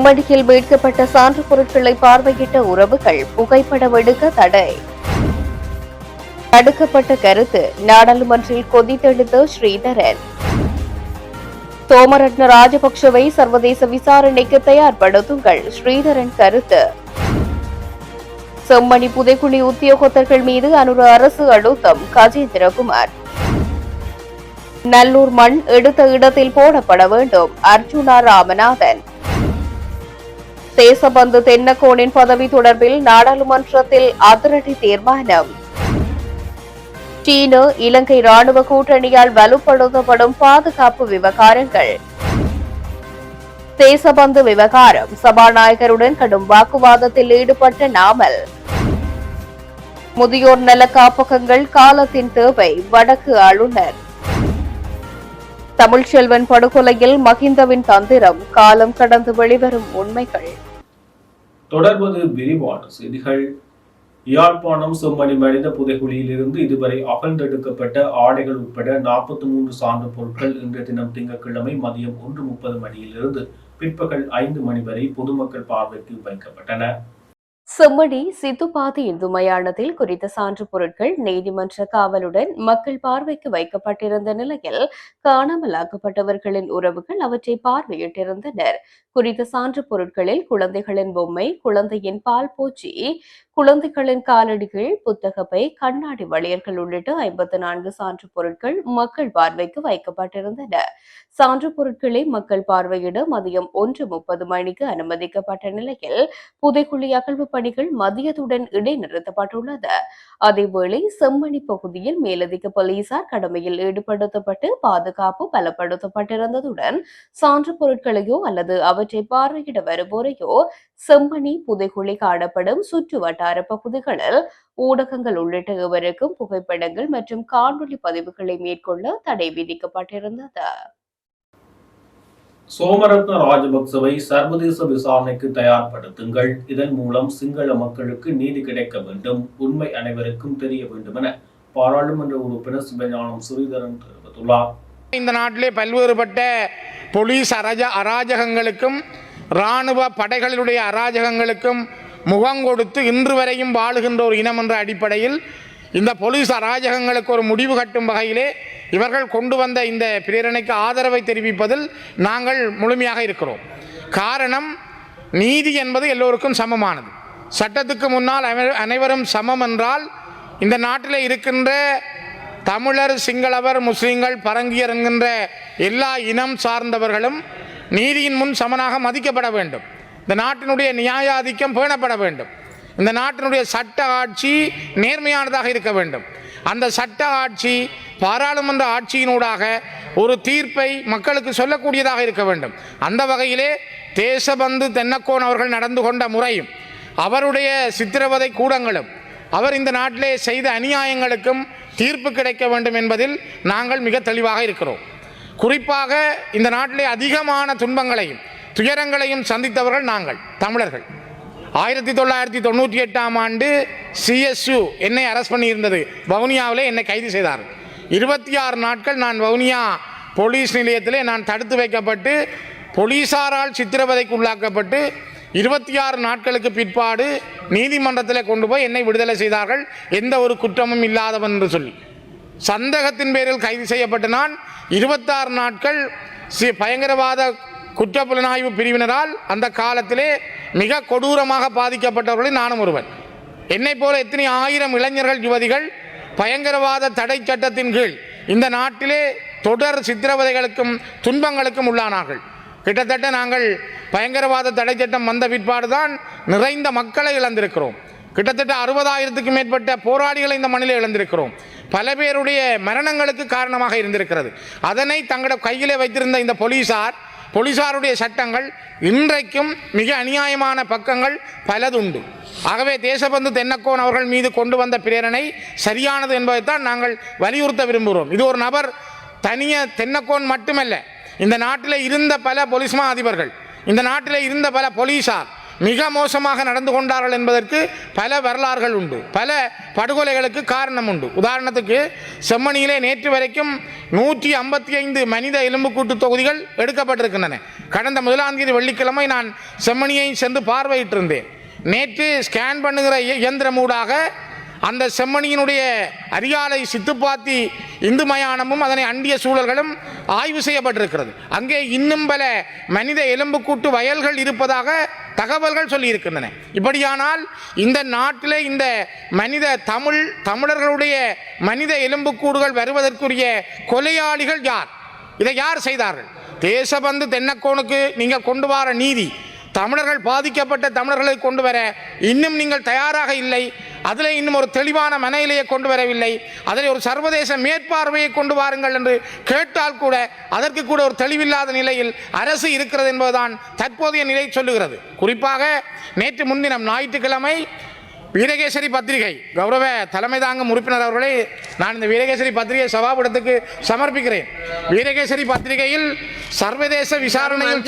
செம்மடியில் மீட்கப்பட்ட சான்று பொருட்களை பார்வையிட்ட உறவுகள் புகைப்படம் எடுக்க தடை. தடுக்கப்பட்ட கருத்து நாடாளுமன்றில் கொதித்தெழுந்த ஸ்ரீதரன். சோமரட்ன ராஜபக்சவை சர்வதேச விசாரணைக்கு தயார்படுத்துங்கள் ஸ்ரீதரன் கருத்து. செம்மணி புதைக்குழி உத்தியோகத்தர்கள் மீது அனுர அரசு அழுத்தம் கஜேந்திரகுமார். நல்லூர் மண் எடுத்த இடத்தில் போடப்பட வேண்டும். அர்ஜுனா ராமநாதன். தேசபந்து தென்னக்கோனின் பதவி தொடர்பில் நாடாளுமன்றத்தில் அதிரடி தீர்மானம் சீன இலங்கை ராணுவ கூட்டணியால் வலுப்படுத்தப்படும் பாதுகாப்பு விவகாரங்கள் தேசபந்து விவகாரம் சபாநாயகருடன் கடும் வாக்குவாதத்தில் ஈடுபட்ட நாமல் முதியோர் நல காப்பகங்கள் காலத்தின் தேவை வடக்கு ஆளுநர் தமிழ்ச்செல்வன் படுகொலையில் மகிந்தவின் தந்திரம் காலம் கடந்து வெளிவரும் உண்மைகள் தொடர்வது விரிவான செய்திகள். யாழ்ப்பாணம் செம்மணி மனித புதைகுழியிலிருந்து இதுவரை அகழ்ந்தெடுக்கப்பட்ட ஆடைகள் உட்பட நாற்பத்தி மூன்று சார்ந்த பொருட்கள் இன்றைய தினம் திங்கட்கிழமை மதியம் ஒன்று முப்பது மணியிலிருந்து பிற்பகல் ஐந்து மணி வரை பொதுமக்கள் பார்வைக்கு வைக்கப்பட்டன. செம்மடி சித்துப்பாதி இந்து மயானத்தில் குறித்த சான்று பொருட்கள் நீதிமன்ற காவலுடன் மக்கள் பார்வைக்கு வைக்கப்பட்டிருந்த நிலையில் காணாமலாக்கப்பட்டவர்களின் உறவுகள் அவற்றை பார்வையிட்டிருந்தனர். குறித்த சான்று பொருட்களில் குழந்தைகளின் பொம்மை குழந்தையின் பால் பூச்சி குழந்தைகளின் காலடிகள் புத்தகப்பை கண்ணாடி வளையல்கள் உள்ளிட்ட ஐம்பத்தி நான்கு சான்று பொருட்கள் மக்கள் பார்வைக்கு வைக்கப்பட்டிருந்தன. சான்று பொருட்களை மக்கள் பார்வையிட மதியம் ஒன்று முப்பது மணிக்கு அனுமதிக்கப்பட்ட நிலையில் புதைக்குழி அகழ்வு பணிகள் மதியத்துடன் இடைநிறுத்தப்பட்டுள்ளது. அதேவேளை செம்மணி பகுதியில் மேலதிக போலீசார் கடமையில் ஈடுபடுத்தப்பட்டு பாதுகாப்பு பலப்படுத்தப்பட்டிருந்ததுடன் சான்று பொருட்களையோ அல்லது அவற்றை பார்வையிட வருவோரையோ செம்மணி புதைகுழி காணப்படும் சுற்று வட்டார பகுதிகளில் ஊடகங்கள் உள்ளிட்ட எவருக்கும் புகைப்படங்கள் மற்றும் காணொலி பதிவுகளை மேற்கொள்ள தடை விதிக்கப்பட்டிருந்தது. சோமரத்ன ராஜபக்சவை சர்வதேச விசாரணைக்கு தயார்படுத்துங்கள். இதன் மூலம் சிங்கள மக்களுக்கு நீதி கிடைக்க வேண்டும். உண்மை அனைவருக்கும் தெரிய வேண்டும் என பாராளுமன்ற உறுப்பினர் சிவஞானம் ஸ்ரீதரன் தெரிவித்துள்ளார். இந்த நாட்டிலே பல்வேறுபட்ட போலீஸ் அரஜ அராஜகங்களுக்கும் இராணுவ படைகளினுடைய அராஜகங்களுக்கும் முகம் கொடுத்து இன்று வரையும் வாழுகின்ற ஒரு இனம் என்ற அடிப்படையில் இந்த போலீஸ் அராஜகங்களுக்கு ஒரு முடிவு கட்டும் வகையிலே இவர்கள் கொண்டு வந்த இந்த பிரேரணைக்கு ஆதரவை தெரிவிப்பதில் நாங்கள் முழுமையாக இருக்கிறோம். காரணம் நீதி என்பது எல்லோருக்கும் சமமானது. சட்டத்துக்கு முன்னால் அனை- அனைவரும் சமம் என்றால் இந்த நாட்டில் இருக்கின்ற தமிழர் சிங்களவர் முஸ்லீம்கள் பரங்கியர் என்கின்ற எல்லா இனம் சார்ந்தவர்களும் நீதியின் முன் சமனாக மதிக்கப்பட வேண்டும். இந்த நாட்டினுடைய நியாயாதிக்கம் பேணப்பட வேண்டும். இந்த நாட்டினுடைய சட்ட ஆட்சி நேர்மையானதாக இருக்க வேண்டும். அந்த சட்ட ஆட்சி பாராளுமன்ற ஆட்சியினூடாக ஒரு தீர்ப்பை மக்களுக்கு சொல்லக்கூடியதாக இருக்க வேண்டும். அந்த வகையிலே தேசபந்து தென்னக்கோன் அவர்கள் நடந்து கொண்ட முறையும் அவருடைய சித்திரவதை கூடங்களும் அவர் இந்த நாட்டிலே செய்த அநியாயங்களுக்கும் தீர்ப்பு கிடைக்க வேண்டும் என்பதில் நாங்கள் மிக தெளிவாக இருக்கிறோம். குறிப்பாக இந்த நாட்டிலே அதிகமான துன்பங்களையும் துயரங்களையும் சந்தித்தவர்கள் நாங்கள் தமிழர்கள். ஆயிரத்தி தொள்ளாயிரத்தி தொண்ணூற்றி எட்டாம் ஆண்டு சிஎஸ்யு என்னை அரெஸ்ட் பண்ணியிருந்தது. வவுனியாவிலே என்னை கைது செய்தார். இருபத்தி ஆறு நாட்கள் நான் வவுனியா போலீஸ் நிலையத்தில் நான் தடுத்து வைக்கப்பட்டு போலீசாரால் சித்திரவதைக்கு உள்ளாக்கப்பட்டு இருபத்தி ஆறு நாட்களுக்கு பிற்பாடு நீதிமன்றத்தில் கொண்டு போய் என்னை விடுதலை செய்தார்கள். எந்த ஒரு குற்றமும் இல்லாதவன் என்று சொல்லி. சந்தேகத்தின் பேரில் கைது செய்யப்பட்ட நான் இருபத்தாறு நாட்கள் சி- பயங்கரவாத குற்றப்புலனாய்வு பிரிவினரால் அந்த காலத்திலே மிக கொடூரமாக பாதிக்கப்பட்டவர்களில் நானும் ஒருவன். என்னை போல எத்தனை ஆயிரம் இளைஞர்கள் யுவதிகள் பயங்கரவாத தடை சட்டத்தின் கீழ் இந்த நாட்டிலே தொடர் சித்திரவதைகளுக்கும் துன்பங்களுக்கும் உள்ளானார்கள். கிட்டத்தட்ட நாங்கள் பயங்கரவாத தடை சட்டம் வந்த பிற்பாடுதான் நிறைந்த மக்களை இழந்திருக்கிறோம். கிட்டத்தட்ட அறுபதாயிரத்துக்கும் மேற்பட்ட போராளிகளை இந்த மண்ணில் இழந்திருக்கிறோம். பல பேருடைய மரணங்களுக்கு காரணமாக இருந்திருக்கிறது. அதனை தங்களோட கையிலே வைத்திருந்த இந்த போலீசார் போலீசாருடைய சட்டங்கள் இன்றைக்கும் மிக அநியாயமான பக்கங்கள் பலதுண்டு. ஆகவே தேசபந்து தென்னக்கோன் அவர்கள் மீது கொண்டு வந்த பிரேரணை சரியானது என்பதைத்தான் நாங்கள் வலியுறுத்த விரும்புகிறோம். இது ஒரு நபர் தனிய தென்னக்கோன் மட்டுமல்ல இந்த நாட்டில் இருந்த பல போலீஸ்மா அதிபர்கள் இந்த நாட்டில் இருந்த பல போலீசார் மிக மோசமாக நடந்து கொண்டார்கள் என்பதற்கு பல வரலாறுகள் உண்டு. பல படுகொலைகளுக்கு காரணம் உண்டு. உதாரணத்துக்கு செம்மணியிலே நேற்று வரைக்கும் நூற்றி ஐம்பத்தி ஐந்து மனித எலும்புக்கூட்டு தொகுதிகள் எடுக்கப்பட்டிருக்கின்றன. கடந்த முதலாம் தேதி வெள்ளிக்கிழமை நான் செம்மணியை சென்று பார்வையிட்டிருந்தேன். நேற்று ஸ்கேன் பண்ணுகிற இயந்திரம் ஊடாக அந்த செம்மணியினுடைய அரியாலை சித்துப்பாத்தி இந்து மயானமும் அதனை அண்டிய சூழல்களும் ஆய்வு செய்யப்பட்டிருக்கிறது. அங்கே இன்னும் பல மனித எலும்புக்கூட்டு வயல்கள் இருப்பதாக தகவல்கள் சொல்லியிருக்கின்றன. இப்படியானால் இந்த நாட்டிலே இந்த மனித தமிழ் தமிழர்களுடைய மனித எலும்புக்கூடுகள் வருவதற்குரிய கொலையாளிகள் யார்? இதை யார் செய்தார்கள்? தேசபந்து தென்னக்கோனுக்கு நீங்கள் கொண்டு வர நீதி தமிழர்கள் பாதிக்கப்பட்ட தமிழர்களை கொண்டு வர இன்னும் நீங்கள் தயாராக இல்லை. அதில் இன்னும் ஒரு தெளிவான மனநிலையை கொண்டு வரவில்லை. அதில் ஒரு சர்வதேச மேற்பார்வையை கொண்டு வாருங்கள் என்று கேட்டால் கூட அதற்கு கூட ஒரு தெளிவில்லாத நிலையில் அரசு இருக்கிறது என்பதுதான் தற்போதைய நிலை சொல்லுகிறது. குறிப்பாக நேற்று முன்தினம் ஞாயிற்றுக்கிழமை வீரகேசரி பத்திரிகை. கௌரவ தலைமை தாங்கும் உறுப்பினர் அவர்களே நான் இந்த வீரகேசரி பத்திரிகை சபாபடத்துக்கு சமர்ப்பிக்கிறேன். வீரகேசரி பத்திரிகையில் சர்வதேச விசாரணையில்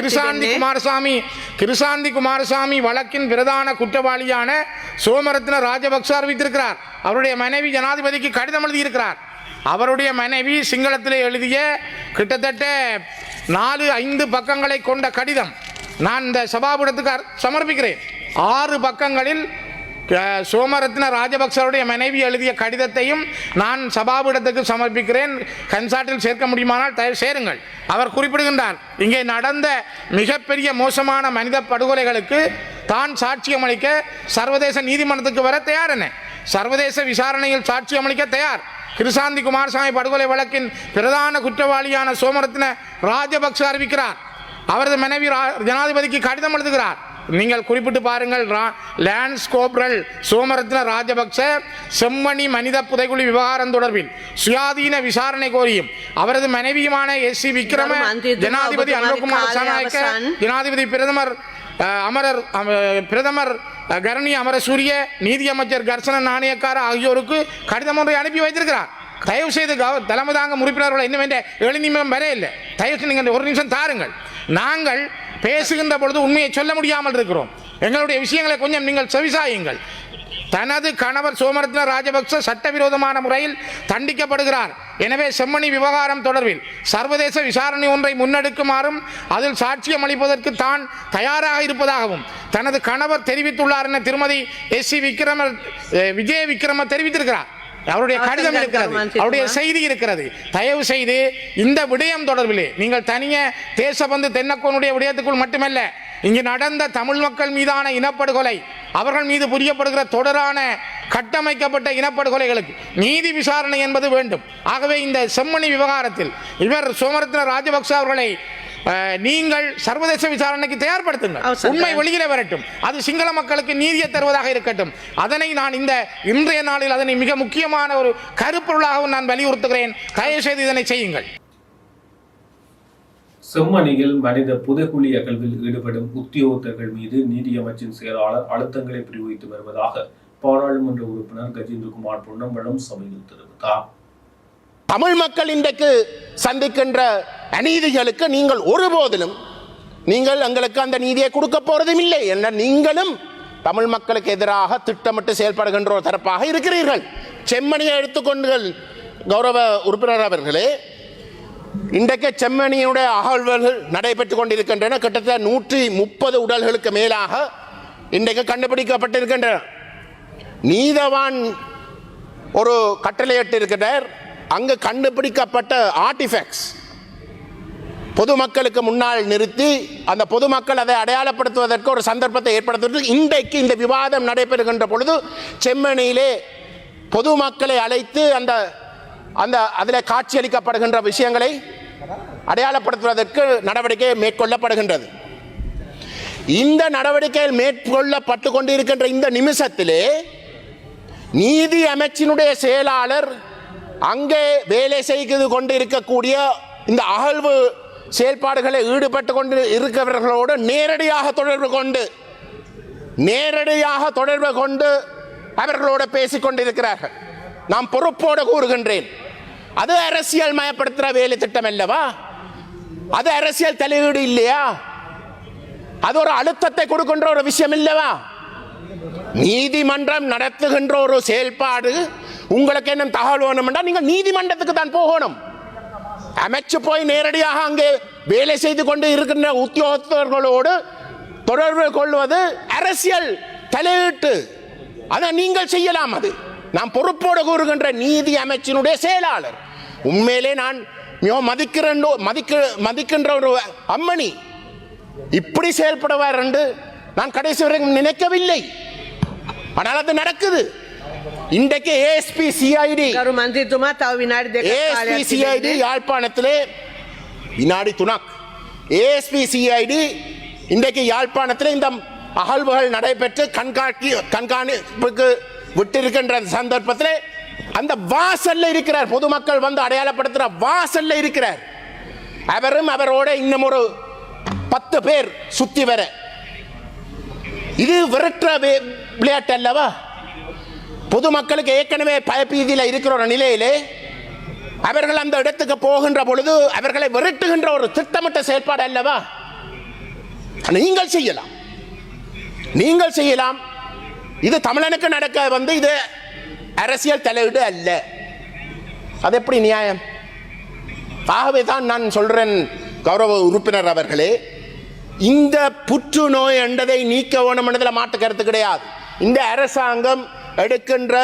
கிருசாந்தி குமாரசாமி கிருசாந்தி குமாரசாமி வழக்கின் பிரதான குற்றவாளியான சோமரத்ன ராஜபக்ச அறிவித்திருக்கிறார். அவருடைய மனைவி ஜனாதிபதிக்கு கடிதம் எழுதியிருக்கிறார். அவருடைய மனைவி சிங்களத்திலே எழுதிய கிட்டத்தட்ட நாலு ஐந்து பக்கங்களை கொண்ட கடிதம். நான் இந்த சபாபுடத்துக்கு சமர்ப்பிக்கிறேன். ஆறு பக்கங்களில் சோமரத்ன ராஜபக்சருடைய மனைவி எழுதிய கடிதத்தையும் நான் சபாபீடத்துக்கு சமர்ப்பிக்கிறேன். கன்சாட்டில் சேர்க்க முடியுமானால் தயவு சேருங்கள். அவர் குறிப்பிடுகின்றார் இங்கே நடந்த மிகப்பெரிய மோசமான மனித படுகொலைகளுக்கு தான் சாட்சியம் அளிக்க சர்வதேச நீதிமன்றத்துக்கு வர தயார் என. சர்வதேச விசாரணையில் சாட்சியம் அளிக்க தயார். கிருசாந்தி குமாரசாமி படுகொலை வழக்கின் பிரதான குற்றவாளியான சோமரத்ன ராஜபக்ச அறிவிக்கிறார். அவரது மனைவி ரா- ஜனாதிபதிக்கு கடிதம் எழுதுகிறார். நீங்கள் குறிப்பிட்டு பாருங்கள் லேண்ட் ஸ்கோப்ரல் சோமரத்ன ராஜபக்ச செம்மணி மனித புதைக்குழி விவகாரம் தொடர்பில் சுயாதீன விசாரணை கோரியும். அவரது மனைவியுமான எஸ் சி விக்ரம ஜனாதிபதி அனுகுமார் சனாயக்க ஜனாதிபதி பிரதமர் அமரர் பிரதமர் கரணி அமரசூரிய நீதியமைச்சர் கர்சன நாணயக்கார ஆகியோருக்கு கடிதம் ஒன்றை அனுப்பி வைத்திருக்கிறார். தயவு செய்து கவ தலைமை தாங்க உறுப்பினர்கள் இன்னும் என்ற எழுநிமிடம் வரையில்லை. தயவு செய்து நீங்கள் ஒரு நிமிஷம் தாருங்கள். நாங்கள் பேசுகின்ற பொழுது உண்மையை சொல்ல முடியாமல் இருக்கிறோம். எங்களுடைய விஷயங்களை கொஞ்சம் நீங்கள் செவிசாயுங்கள். தனது கணவர் சோமரத்ன ராஜபக்ச சட்டவிரோதமான முறையில் தண்டிக்கப்படுகிறார். எனவே செம்மணி விவகாரம் தொடர்பில் சர்வதேச விசாரணை ஒன்றை முன்னெடுக்குமாறும் அதில் சாட்சியம் அளிப்பதற்கு தான் தயாராக இருப்பதாகவும் தனது கணவர் தெரிவித்துள்ளார் என திருமதி எஸ் சி விக்ரம விஜய விக்ரம தெரிவித்திருக்கிறார். அவருடைய கடிதம் இருக்கிறது அவருடைய செய்தி இருக்கிறது. தயவு செய்து இந்த விடயம் தொடர்பிலே நீங்கள் தனிய தேசபந்து தென்னக்கோனுடைய விடயத்துக்குள் மட்டுமல்ல இங்கு நடந்த தமிழ் மக்கள் மீதான இனப்படுகொலை அவர்கள் மீது புரியப்படுகிற தொடரான கட்டமைக்கப்பட்ட இனப்படுகொலைகளுக்கு நீதி விசாரணை என்பது வேண்டும். ஆகவே இந்த செம்மணி விவகாரத்தில் இவர் சோமரத்ன ராஜபக்ச அவர்களை நீங்கள் சர்வதேச விசாரணைக்கு தயார்படுத்துங்கள். உண்மை வெளியில வரட்டும். அது சிங்கள மக்களுக்கு நீதியை தருவதாக இருக்கட்டும். அதனை நான் இந்த இன்றைய நாளில் அதனை மிக முக்கியமான ஒரு கருப்பொருளாகவும் நான் வலியுறுத்துகிறேன். தயவு செய்து இதனை செய்யுங்கள். செம்மணியில் மனித புதைக்குழி அகழ்வில் ஈடுபடும் உத்தியோகத்தர்கள் மீது நீதியமைச்சின் செயலாளர் அழுத்தங்களை பிரயோகித்து வருவதாக பாராளுமன்ற உறுப்பினர் கஜேந்திரகுமார் பொன்னம்பலம் சபையில் தெரிவித்தார். தமிழ் மக்கள் இன்றைக்கு சந்திக்கின்ற அநீதிகளுக்கு நீங்கள் ஒருபோதிலும் நீங்கள் எங்களுக்கு அந்த நீதியை கொடுக்க போறதும் இல்லை என்ன நீங்களும் தமிழ் மக்களுக்கு எதிராக திட்டமிட்டு செயல்படுகின்ற ஒரு தரப்பாக இருக்கிறீர்கள். செம்மணியை எடுத்துக்கொண்டுகள் கௌரவ உறுப்பினர் அவர்களே இன்றைக்கு செம்மணியுடைய அகழ்வுகள் நடைபெற்றுக் கொண்டிருக்கின்றன. கிட்டத்தட்ட நூற்றி முப்பது உடல்களுக்கு மேலாக இன்றைக்கு கண்டுபிடிக்கப்பட்டிருக்கின்றன. நீதவான் ஒரு கட்டளையிட்டிருக்கிறார் அங்கு கண்டுபிடிக்கப்பட்ட ஆர்டிஃபேக்ட்ஸ் பொதுமக்களுக்கு முன்னால் நிறுத்தி அந்த பொதுமக்கள் அதை அடையாளப்படுத்துவதற்கு ஒரு சந்தர்ப்பத்தை ஏற்படுத்துவதற்கு இன்றைக்கு இந்த விவாதம் நடைபெறுகின்ற பொழுது செம்மணியிலே பொதுமக்களை அழைத்து அந்த அந்த அதில் காட்சியளிக்கப்படுகின்ற விஷயங்களை அடையாளப்படுத்துவதற்கு நடவடிக்கை மேற்கொள்ளப்படுகின்றது. இந்த நடவடிக்கைகள் மேற்கொள்ளப்பட்டு கொண்டிருக்கின்ற இந்த நிமிஷத்திலே நீதி அமைச்சினுடைய செயலாளர் அங்கே வேலை செய்து கொண்டு இருக்கக்கூடிய இந்த அகழ்வு செயல்பாடுகளை ஈடுபட்டு கொண்டு இருக்கிறவர்களோடு நேரடியாக தொடர்பு கொண்டு நேரடியாக தொடர்பு கொண்டு அவர்களோடு பேசிக் கொண்டிருக்கிறார்கள். நான் பொறுப்போடு கூறுகின்றேன் அது அரசியல் மயப்படுத்துகிற வேலை திட்டம் அல்லவா? அது அரசியல் தலையீடு இல்லையா? அது ஒரு அழுத்தத்தை கொடுக்கின்ற ஒரு விஷயம் இல்லவா? நீதிமன்றம் நடத்துகின்ற ஒரு செயல்பாடு உங்களுக்கு என்ன தகவல் வேணும்னா நீங்கள் நீதிமன்றத்துக்கு தான் போகணும். அமைச்சு போய் நேரடியாக அங்கே வேலை செய்து கொண்டு இருக்கின்ற உத்தியோகத்தர்களோடு தொடர்பு கொள்வது அரசியல் தலையீட்டு. அதை நீங்கள் செய்யலாம் அது. நான் பொறுப்போடு கூறுகின்ற நீதி அமைச்சினுடைய செயலாளர். உண்மையிலே நான் மிகவும் மதிக்கிறேன் மதிக்க மதிக்கின்ற ஒரு அம்மணி. இப்படி செயல்படுவார் என்று நான் கடைசி வரை நினைக்கவில்லை. ஆனால் அது நடக்குது. இன்றைக்கு ஏஎஸ்பி சிஐடி மந்திரித்துமா தவ வினாடி ஏஎஸ்பி சிஐடி யாழ்ப்பாணத்திலே வினாடி துணாக் ஏஎஸ்பி சிஐடி இன்றைக்கு யாழ்ப்பாணத்தில் இந்த அகழ்வுகள் நடைபெற்று கண்காட்சி கண்காணிப்புக்கு விட்டிருக்கின்ற சந்தர்ப்பத்தில் அந்த வாசல்ல இருக்கிறார். பொதுமக்கள் வந்து அடையாளப்படுத்துகிற வாசல்ல இருக்கிறார். அவரும் அவரோட இன்னும் ஒரு பத்து பேர் சுத்தி வர. இது விரட்டுற விளையாட்டு அல்லவா பொதுமக்களுக்கு ஏற்கனவே பயப்பீதியில் இருக்கிற ஒரு நிலையிலே அவர்கள் அந்த இடத்துக்கு போகின்ற பொழுது அவர்களை விரட்டுகின்ற ஒரு திட்டமிட்ட செயல்பாடு அல்லவா நீங்கள் செய்யலாம். நீங்கள் செய்யலாம். இது தமிழனுக்கு நடக்க வந்து இது அரசியல் தலையீடு அல்ல. அது எப்படி நியாயம்? ஆகவே தான் நான் சொல்றேன் கௌரவ உறுப்பினர் அவர்களே. இந்த புற்றுநோய் என்றதை நீக்க வேணும் என்றதில் மாட்டு கருத்து கிடையாது. இந்த அரசாங்கம் எடுக்கின்ற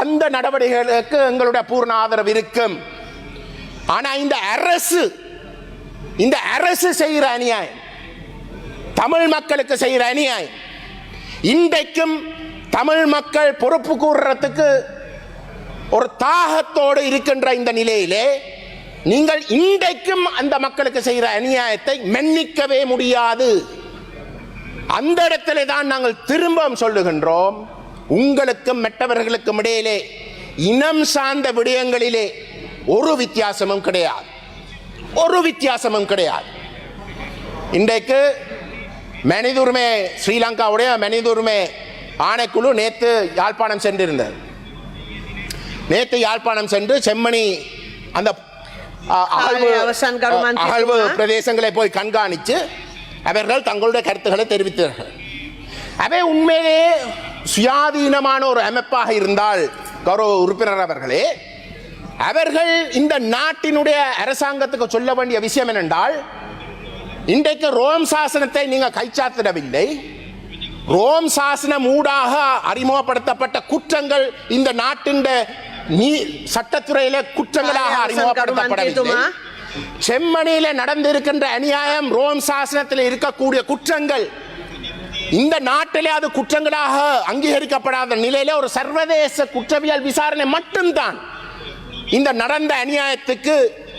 அந்த நடவடிக்கைகளுக்கு எங்களுடைய பூர்ண ஆதரவு இருக்கும். ஆனா இந்த அரசு இந்த அரசு செய்கிற அநியாயம் தமிழ் மக்களுக்கு செய்கிற அநியாயம் இன்றைக்கும் தமிழ் மக்கள் பொறுப்பு கூறுறதுக்கு ஒரு தாகத்தோடு இருக்கின்ற இந்த நிலையிலே நீங்கள் இன்றைக்கும் அந்த மக்களுக்கு செய்கிற அநியாயத்தை மன்னிக்கவே முடியாது. அந்த இடத்திலே தான் நாங்கள் திரும்பவும் சொல்லுகின்றோம் உங்களுக்கும் மற்றவர்களுக்கும் இடையிலே இனம் சார்ந்த விடயங்களிலே ஒரு வித்தியாசமும் கிடையாது. ஒரு வித்தியாசமும் கிடையாது. இன்றைக்கு மனித உரிமை ஸ்ரீலங்காவுடைய மனித உரிமை ஆணைக்குழு நேற்று யாழ்ப்பாணம் சென்றிருந்தது. நேற்று யாழ்ப்பாணம் சென்று செம்மணி அந்த அகழ்வு அகழ்வு? பிரதேசங்களை போய் கண்காணித்து அவர்கள் தங்களுடைய கருத்துக்களை தெரிவித்தார்கள் அவை உண்மையிலேயே சுயாதீனமான ஒரு அமைப்பாக இருந்தால் கௌரவ உறுப்பினர் அவர்களே அவர்கள் இந்த நாட்டினுடைய அரசாங்கத்துக்கு சொல்ல வேண்டிய விஷயம் என்னென்றால் இன்றைக்கு ரோம் சாசனத்தை நீங்கள் கைச்சாத்திடவில்லை. ரோம் சாசனம் ஊடாக அறிமுகப்படுத்தப்பட்ட குற்றங்கள் இந்த நாட்டின் நீ சட்டத்துறையில குற்றங்களாக அறிமுகப்படுத்தப்படவில்லை. செம்மணியில் நடந்திருக்கின்ற அநியாயம் ரோம் சாசனத்தில் இருக்கக்கூடிய குற்றங்கள். இந்த நாட்டிலே அது குற்றங்களாக அங்கீகரிக்கப்படாத நிலையில ஒரு சர்வதேச குற்றவியல் விசாரணை மட்டும்தான். இந்த நடந்த அநியாயத்துக்கு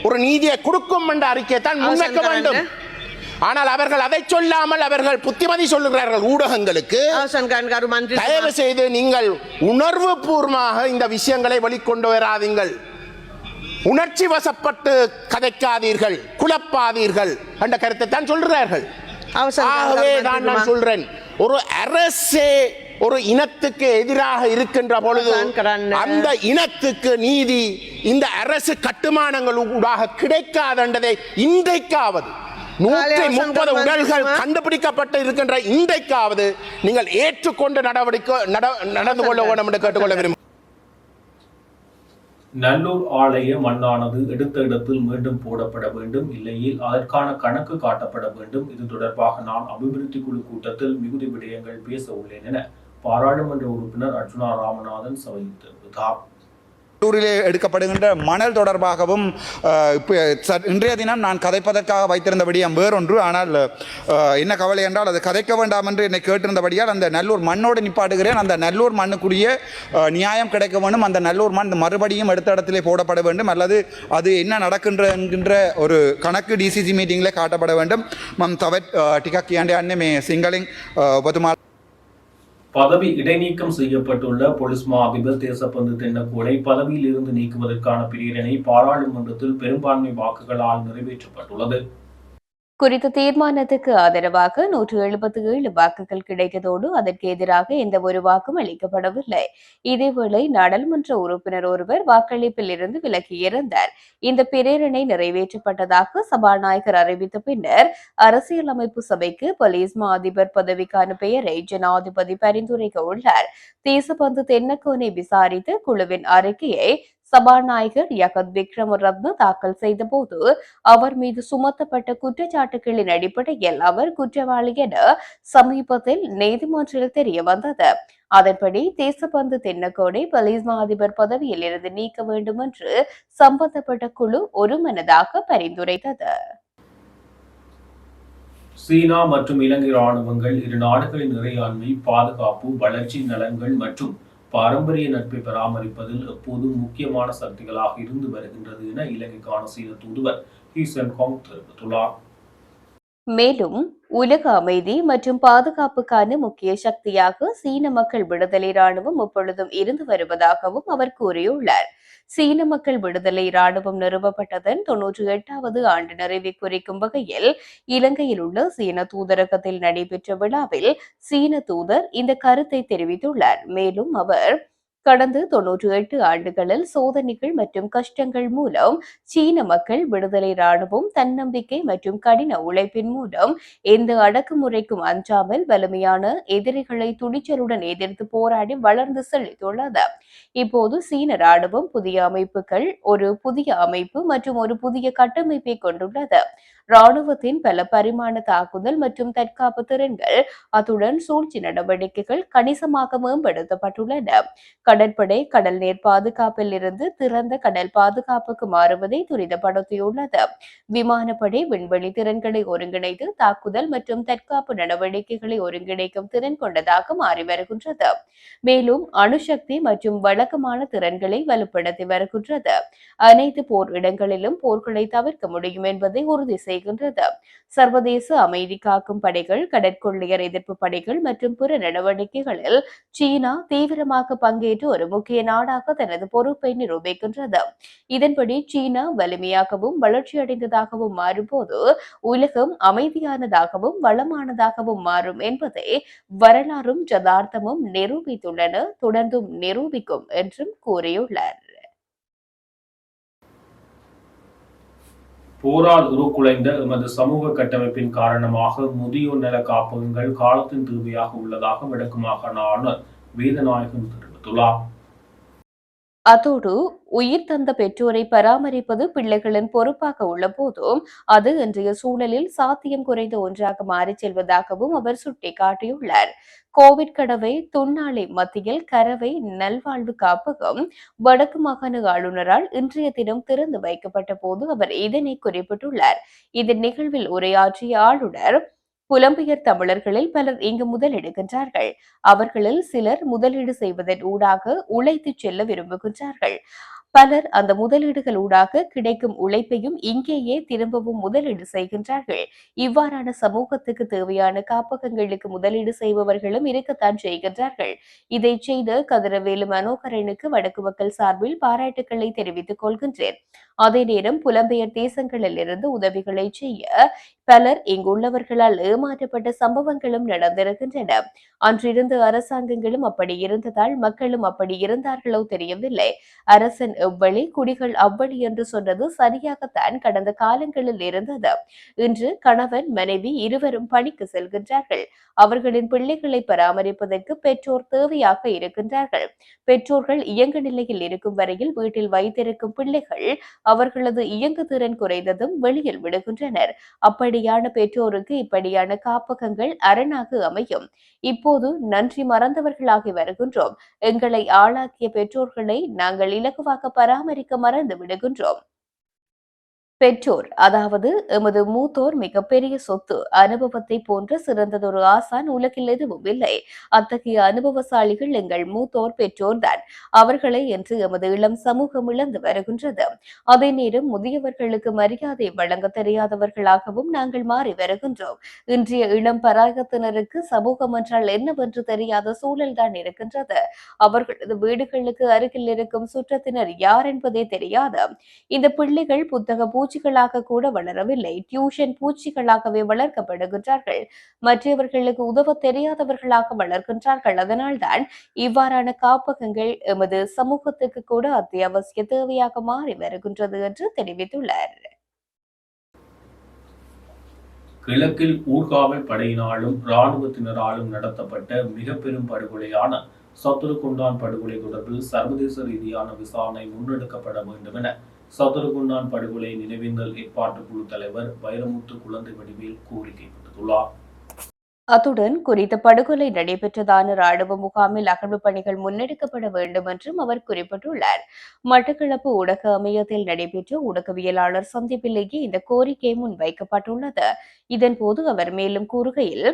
ஒரு நீதியை கொடுக்கும் என்ற அறிக்கையை தான் முன்வைக்க வேண்டும். ஆனால் அவர்கள் அதை சொல்லாமல் அவர்கள் புத்திமதி சொல்லுகிறார்கள் ஊடகங்களுக்கு. தயவு செய்து நீங்கள் உணர்வு பூர்வமாக இந்த விஷயங்களை வெளிக்கொண்டு வராதீங்கள் உணர்ச்சி வசப்பட்டு கதைக்காதீர்கள் குழப்பாதீர்கள் என்ற கருத்தை தான் சொல்கிறார்கள் ஆகவே தான் நான். சொல்றேன் ஒரு அரசே ஒரு இனத்துக்கு எதிராக இருக்கின்ற பொழுது. அந்த இனத்துக்கு நீதி இந்த அரசு கட்டுமானங்கள் ஊடாக கிடைக்காதென்றதை இன்றைக்காவது நூற்றி முப்பது உடல்கள். கண்டுபிடிக்கப்பட்டு இருக்கின்ற இன்றைக்காவது நீங்கள் ஏற்றுக்கொண்டு நடவடிக்கை நட- நடந்து கொள்ள வேண்டும் என்று கேட்டுக்கொள்ள விரும்புகிறேன் நல்லூர் ஆலய மண்ணானது எடுத்த இடத்தில் மீண்டும் போடப்பட வேண்டும் இல்லையில் அதற்கான கணக்கு காட்டப்பட வேண்டும். இது தொடர்பாக நான் அபிவிருத்தி குழு கூட்டத்தில் மிகுதி விடயங்கள் பேச உள்ளேன் என பாராளுமன்ற உறுப்பினர் அர்ஜுனா ராமநாதன் சபையில் தெரிவித்தார். உள்ளூரிலே எடுக்கப்படுகின்ற மணல் தொடர்பாகவும் இப்போ இன்றைய தினம் நான் கதைப்பதற்காக வைத்திருந்தபடி வேறொன்று. ஆனால் என்ன கவலை என்றால் அது கதைக்க வேண்டாம் என்று என்னை கேட்டிருந்தபடியால் அந்த நல்லூர் மண்ணோடு நிப்பாட்டுகிறேன். அந்த நல்லூர் மண்ணுக்குரிய நியாயம் கிடைக்க வேண்டும். அந்த நல்லூர் மண் மறுபடியும் எடுத்த இடத்திலே போடப்பட வேண்டும். அல்லது அது என்ன நடக்கின்ற என்கின்ற ஒரு கணக்கு டிசிசி மீட்டிங்கில் காட்டப்பட வேண்டும். மம் தவட் டிகா கியாண்டே அன்னே மே சிங்களிங் ஒபதுமா பதவி இடைநீக்கம் செய்யப்பட்டுள்ள பொலிஸ் மா அதிபர் தேசப்பந்து தென்னக்கோடை பதவியில் இருந்து நீக்குவதற்கான பிரேரணை பாராளுமன்றத்தில் பெரும்பான்மை வாக்குகளால் நிறைவேற்றப்பட்டுள்ளது. குறித்த தீர்மானத்துக்கு ஆதரவாக நூற்று எழுபத்தி ஏழு வாக்குகள் கிடைத்ததோடு அதற்கு எதிராக எந்த ஒரு வாக்கும் அளிக்கப்படவில்லை. இதேவேளை நாடாளுமன்ற உறுப்பினர் ஒருவர் வாக்களிப்பில் இருந்து விலகியிருந்தார் இந்த பிரேரணை நிறைவேற்றப்பட்டதாக சபாநாயகர் அறிவித்த பின்னர் அரசியலமைப்பு சபைக்கு போலீஸ் மா அதிபர் பதவிக்கான பெயரை ஜனாதிபதி பரிந்துரைக்க உள்ளார். தேசபந்து தென்னக்கோனை விசாரித்து குழுவின் அறிக்கையை சபாநாயகர் யகத் விக்ரமரத்ன தாக்கல் செய்த போது அவர் மீது சுமத்தப்பட்ட குற்றச்சாட்டுகளின் அடிப்படையில் அவர் குற்றவாளி என சமீபத்தில் நீதிமன்றில் தெரிய வந்தது. அதன்படி தேசபந்து தென்னக்கோடை போலீஸ் அதிபர் பதவியில் இருந்து நீக்க வேண்டும் என்று சம்பந்தப்பட்ட குழு ஒருமனதாக பரிந்துரைத்தது. சீனா மற்றும் இலங்கை ராணுவங்கள் இரு நாடுகளின் இறையாண்மை பாதுகாப்பு வளர்ச்சி நலன்கள் மற்றும் பாரம்பரிய நட்பை பராமரிப்பதில் எப்போதும் முக்கியமான சக்திகளாக இருந்து வருகின்றது என இலங்கைக்கான சீன தூதுவர் ஹீசன் காங் தெரிவித்துள்ளார். மேலும் உலக அமைதி மற்றும் பாதுகாப்புக்கான முக்கிய சக்தியாக சீன மக்கள் விடுதலை ராணுவம் இப்பொழுதும் இருந்து வருவதாகவும் அவர் கூறியுள்ளார். சீன மக்கள் விடுதலை இராணுவம் நிறுவப்பட்டதன் தொன்னூற்றி எட்டாவது ஆண்டு நிறைவை குறிக்கும் வகையில் இலங்கையில் உள்ள சீன தூதரகத்தில் நடைபெற்ற விழாவில் சீன தூதர் இந்த கருத்தை தெரிவித்துள்ளார். மேலும் அவர் கடந்த தொன்னூற்றி எட்டு ஆண்டுகளில் சோதனைகள் மற்றும் கஷ்டங்கள் மூலம் சீன மக்கள் விடுதலை ராணுவம் தன்னம்பிக்கை மற்றும் கடின உழைப்பின் மூலம் எந்த அடக்குமுறைக்கும் அஞ்சாமல் வலிமையான எதிரிகளை துணிச்சலுடன் எதிர்த்து போராடி வளர்ந்து செழித்துள்ளது. இப்போது சீன ராணுவம் புதிய அமைப்புகள் ஒரு புதிய அமைப்பு மற்றும் ஒரு புதிய கட்டமைப்பை கொண்டுள்ளது. ராணுவத்தின் பல பரிமாண தாக்குதல் மற்றும் தற்காப்பு திறன்கள் அத்துடன் சூழ்ச்சி நடவடிக்கைகள் கணிசமாக மேம்படுத்தப்பட்டுள்ளன. கடற்படை கடல் நீர் பாதுகாப்பில் இருந்து திறந்த கடல் பாதுகாப்புக்கு மாறுவதை துரிதப்படுத்தியுள்ளது. விமானப்படை விண்வெளி திறன்களை ஒருங்கிணைத்து தாக்குதல் மற்றும் தற்காப்பு நடவடிக்கைகளை ஒருங்கிணைக்கும் திறன் கொண்டதாக மாறி வருகின்றது. மேலும் அணுசக்தி மற்றும் வழக்கமான திறன்களை வலுப்படுத்தி வருகின்றது. அனைத்து போர் இடங்களிலும் போர்களை தவிர்க்க முடியும் என்பதை உறுதி செய்கின்றது. சர்வதேச அமைதி காக்கும் படைகள் கடற்கொள்ளையர் எதிர்ப்பு படைகள் மற்றும் பிற நடவடிக்கைகளில் சீனா தீவிரமாக பங்கேற்று ஒரு முக்கிய நாடாக தனது பொறுப்பை நிரூபிக்கின்றது. இதன்படி சீனா வலிமையாகவும் வளர்ச்சியடைந்ததாகவும் மாறும்போது உலகம் அமைதியானதாகவும் வளமானதாகவும் மாறும் என்பதை வரலாறும் ஜதார்த்தமும் நிரூபித்துள்ளன தொடர்ந்தும் நிரூபிக்கும் என்றும் கூறியுள்ளார். போரால் உருக்குலைந்த எமது சமூக கட்டமைப்பின் காரணமாக முதியோர் நல காப்பகங்கள் காலத்தின் தேவையாக உள்ளதாக வடக்கு மாகாண ஆளுநர் வேதநாயகம் தெரிவித்துள்ளார். அதோடு உயிர் தந்த பெற்றோரை பராமரிப்பது பிள்ளைகளின் பொறுப்பாக உள்ள போதும். அது இன்றைய சூழலில் சாத்தியம் குறைந்த ஒன்றாக மாறிச் செல்வதாகவும் அவர் சுட்டிக்காட்டியுள்ளார். கோவிட் கடவை துண்ணாலை மத்தியில் கரவை நல்வாழ்வு காப்பகம் வடக்கு மாகாண ஆளுநரால் இன்றைய தினம் திறந்து வைக்கப்பட்ட போது அவர் இதனை குறிப்பிட்டுள்ளார். இந்த நிகழ்வில் உரையாற்றிய ஆளுநர் புலம்பெயர் தமிழர்களில் பலர் இங்கு முதலிடுகின்றார்கள். அவர்களில் சிலர் முதலீடு செய்வதன் ஊடாக உழைத்துச் செல்ல விரும்புகின்றார்கள். பலர் அந்த முதலீடுகள் ஊடாக கிடைக்கும் உழைப்பையும் இங்கேயே திரும்பவும் முதலீடு செய்கின்றார்கள். இவ்வாறான சமூகத்துக்கு தேவையான காப்பகங்களுக்கு முதலீடு செய்பவர்களும் இருக்கத்தான் செய்கின்றார்கள். இதை செய்த கதிரவேலு மனோகரனுக்கு வடக்கு மக்கள் சார்பில் பாராட்டுக்களை தெரிவித்துக் கொள்கின்றேன். அதே நேரம் புலம்பெயர் தேசங்களில் இருந்து உதவிகளை செய்ய பலர் இங்குள்ளவர்களால் ஏமாற்றப்பட்ட சம்பவங்களும் நடந்திருக்கின்றன. அன்றிருந்து அரசாங்கங்களும் அப்படி இருந்ததால் மக்களும் அப்படி இருந்தார்களோ தெரியவில்லை. அரசன் எவ்வழி குடிகள் அவ்வழி என்று சொன்னது சரியாகத்தான் கடந்த காலங்களில் இருந்தது. இன்று கணவன் மனைவி இருவரும் பணிக்கு செல்கின்றார்கள். அவர்களின் பிள்ளைகளை பராமரிப்பதற்கு பெற்றோர் தேவையாக இருக்கின்றார்கள். பெற்றோர்கள் இயங்கு நிலையில் இருக்கும் வரையில் வீட்டில் வைத்திருக்கும் பிள்ளைகள் அவர்களது இயங்கு திறன் குறைந்ததும் வெளியில் விடுகின்றனர். அப்படியான பெற்றோருக்கு இப்படியான காப்பகங்கள் அரணாக அமையும். இப்போது நன்றி மறந்தவர்களாகி வருகின்றோம். எங்களை ஆளாக்கிய பெற்றோர்களை நாங்கள் இலகுவாக பராமரிக்க மறந்து விடுகின்றோம். பெற்றோர் அதாவது எமது மூத்தோர் மிகப்பெரிய சொத்து. அனுபவத்தை போன்ற சிறந்ததொரு ஆசான் உலகில் எதுவும் இல்லை. அத்தகைய அனுபவசாலிகள் எங்கள் மூத்தோர் பெற்றோர்தான் அவர்களை என்று எமது இளம் சமூகம் இழந்து வருகின்றது. அதே நேரம் முதியவர்களுக்கு மரியாதை வழங்க தெரியாதவர்களாகவும் நாங்கள் மாறி வருகின்றோம். இன்றைய இளம் பராயத்தினருக்கு சமூகம் என்றால் என்னவென்று தெரியாத சூழல்தான் இருக்கின்றது. அவர்களது வீடுகளுக்கு அருகில் இருக்கும் சுற்றத்தினர் யார் என்பதே தெரியாது. இந்த பிள்ளைகள் புத்தக பூஜை பூச்சிகளாக கூட வளரவில்லை. டியூஷன் பூச்சிகளாகவே வளர்க்கப்படுகின்றார்கள். மற்றவர்களுக்கு உதவ தெரியாதவர்களாக வளர்க்கின்றார்கள் அதனால்தான் இவ்வாறான காப்பகங்கள் எமது சமூகத்துக்கு கூட அத்தியாவசிய தேவையாக மாறி வருகின்றது என்று தெரிவித்துள்ளார். கிழக்கில் ஊர்காவல் படையினாலும் இராணுவத்தினராலும் நடத்தப்பட்ட மிக பெரும் படுகொலையான சத்துருகுண்டான் படுகொலை தொடர்பில் சர்வதேச ரீதியான விசாரணை முன்னெடுக்கப்பட வேண்டும் என சத்துருகுண்டான் படுகொலை நினைவேந்தல் ஏற்பாட்டு குழு தலைவர் வைரமுத்து குழந்தை வடிவேல் கோரிக்கை விடுத்துள்ளார். அத்துடன் குறித்த படுகொலை நடைபெற்றதான ராணுவ முகாமில் அகழ்வு பணிகள் முன்னெடுக்கப்பட வேண்டும் என்றும் அவர் குறிப்பிட்டுள்ளார். மட்டக்களப்பு ஊடக அமையத்தில் நடைபெற்ற ஊடகவியலாளர் சந்திப்பிலேயே இந்த கோரிக்கை முன்வைக்கப்பட்டுள்ளது. இதன்போது அவர் மேலும் கூறுகையில்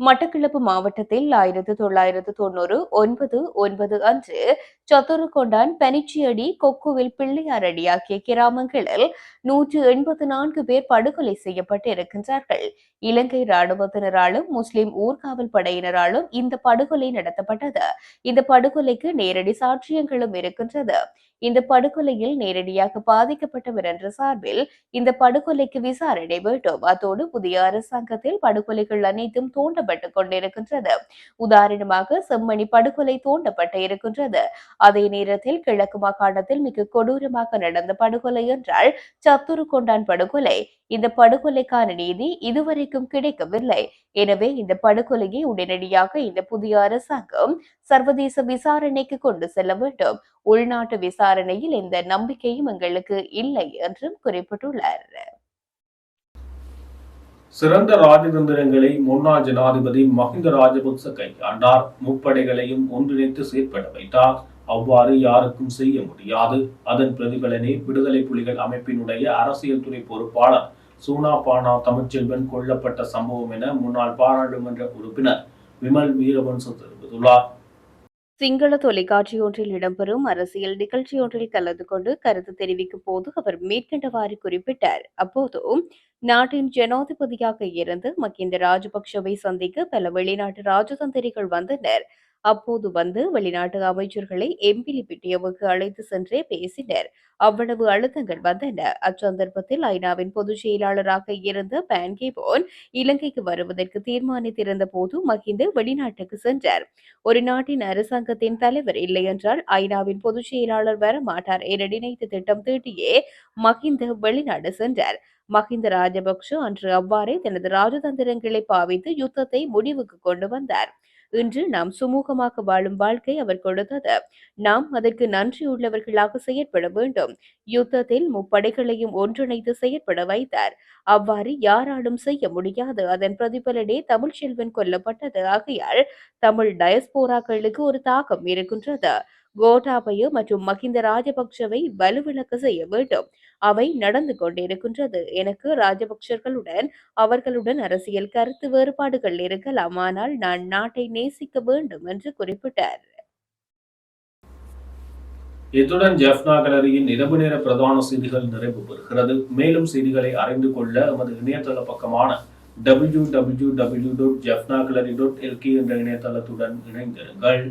மட்டக்களப்பு மாவட்டத்தில் ஆயிரத்து தொள்ளாயிரத்து தொண்ணூறு ஒன்பது ஒன்பது அன்று சத்துருக்கொண்டான் பனிச்சியடி கொக்குவில் பிள்ளையாரடி ஆகிய கிராமங்களில் நூற்று எண்பத்து நான்கு பேர் படுகொலை செய்யப்பட்டு இருக்கின்றார்கள் இலங்கை ராணுவத்தினராலும் முஸ்லிம் ஊர்காவல் படையினராலும் இந்த படுகொலை நடத்தப்பட்டது. இந்த படுகொலைக்கு நேரடி சாட்சியங்களும் இருக்கின்றது. இந்த படுகொலையில் நேரடியாக பாதிக்கப்பட்டவர் என்ற சார்பில் இந்த படுகொலைக்கு விசாரணை வேண்டும் அத்தோடு புதிய அரசாங்கத்தில் படுகொலைகள் அனைத்தும் தோண்டப்பட்டுக் கொண்டிருக்கின்றது. உதாரணமாக செம்மணி படுகொலை தோண்டப்பட்டு இருக்கின்றது. அதே நேரத்தில் கிழக்கு மாகாணத்தில் மிக கொடூரமாக நடந்த படுகொலை என்றால் சத்துரு கொண்டான் படுகொலை. இந்த படுகொலைக்கான நீதி இதுவரைக்கும் கிடைக்கவில்லை. எனவே இந்த படுகொலையை உடனடியாக இந்த புதிய அரசாங்கம் சர்வதேச விசாரணைக்கு கொண்டு செல்ல வேண்டும். உள்நாட்டு விசாரணையில் இந்த நம்பிக்கையும் எங்களுக்கு இல்லை என்றும் குறிப்பிட்டுள்ளார். சிறந்த ராஜதந்திரங்களை முன்னாள் ஜனாதிபதி மஹிந்த ராஜபக்ச கையாண்டார். முப்படைகளையும் ஒன்றிணைத்து செயற்பட வைத்தார். அவ்வாறு யாருக்கும் செய்ய முடியாது. அதன் பிரதிபலனே விடுதலை புலிகள் அமைப்பினுடைய அரசியல் துறை பொறுப்பாளர் சூனா பானா தமிழ்ச்செல்வன் கொல்லப்பட்ட சம்பவம் என முன்னாள் பாராளுமன்ற உறுப்பினர் விமல் வீரவன்ச தெரிவித்துள்ளார். சிங்கள தொலைக்காட்சி ஒன்றில் இடம்பெறும் அரசியல் நிகழ்ச்சி ஒன்றில் கலந்து கொண்டு கருத்து தெரிவிக்கும் போது அவர் மேற்கண்டவாறு குறிப்பிட்டார். அப்போது நாட்டின் ஜனாதிபதியாக இருந்து மகிந்த ராஜபக்சவை சந்திக்க பல வெளிநாட்டு ராஜதந்திரிகள் வந்தனர். அப்போது வந்து வெளிநாட்டு அமைச்சர்களை எம்பிலி பிட்டியவுக்கு அழைத்து சென்றே பேசினர். அவ்வளவு அழுத்தங்கள் வந்தன. அச்சந்தர்ப்பத்தில் ஐநாவின் பொதுச் செயலாளராக இருந்த பான்கேபோன் இலங்கைக்கு வருவதற்கு தீர்மானித்திருந்த போது மகிந்த வெளிநாட்டுக்கு சென்றார். ஒரு நாட்டின் அரசாங்கத்தின் தலைவர் இல்லை என்றால் ஐநாவின் பொதுச் செயலாளர் வர மாட்டார் என நினைத்து திட்டம் தீட்டியே மகிந்த வெளிநாடு சென்றார். மஹிந்த ராஜபக்ஷ அன்று அவ்வாறே தனது ராஜதந்திரங்களை பாவித்து யுத்தத்தை முடிவுக்கு கொண்டு வந்தார். இன்று நாம் சுமூகமாக வாழும் வாழ்க்கை அவர் கொடுத்தது. நாம் அதற்கு நன்றியுள்ளவர்களாக செயற்பட வேண்டும். யுத்தத்தில் முப்படைகளையும் ஒன்றிணைத்து செயற்பட வைத்தார். அவ்வாறு யாராலும் செய்ய முடியாது. அதன் பிரதிபலனே தமிழ்ச்செல்வன் கொல்லப்பட்டது. ஆகையால் தமிழ் டயஸ்போராக்களுக்கு ஒரு தாக்கம் இருக்கின்றது. கோட்டாபய மற்றும் மஹிந்த ராஜபக்ஷவை வலுவிளக்க செய்ய வேண்டும். அவை நடந்து கொண்டிருக்கின்றது. எனக்கு ராஜபக்ஷர்களுடன் அவர்களுடன் அரசியல் கருத்து வேறுபாடுகள் இருக்கலாம். ஆனால் நான் நாட்டை நேசிக்க வேண்டும் என்று குறிப்பிட்டார். இத்துடன் ஜெஃப்னா கலரியின் இரவு நேர பிரதான செய்திகள் நிறைவு பெறுகிறது. மேலும் செய்திகளை அறிந்து கொள்ள எமது இணையதள பக்கமான W W W dot Jaffna gallery dot LK என்ற இணையதளத்துடன் இணைந்திருங்கள்.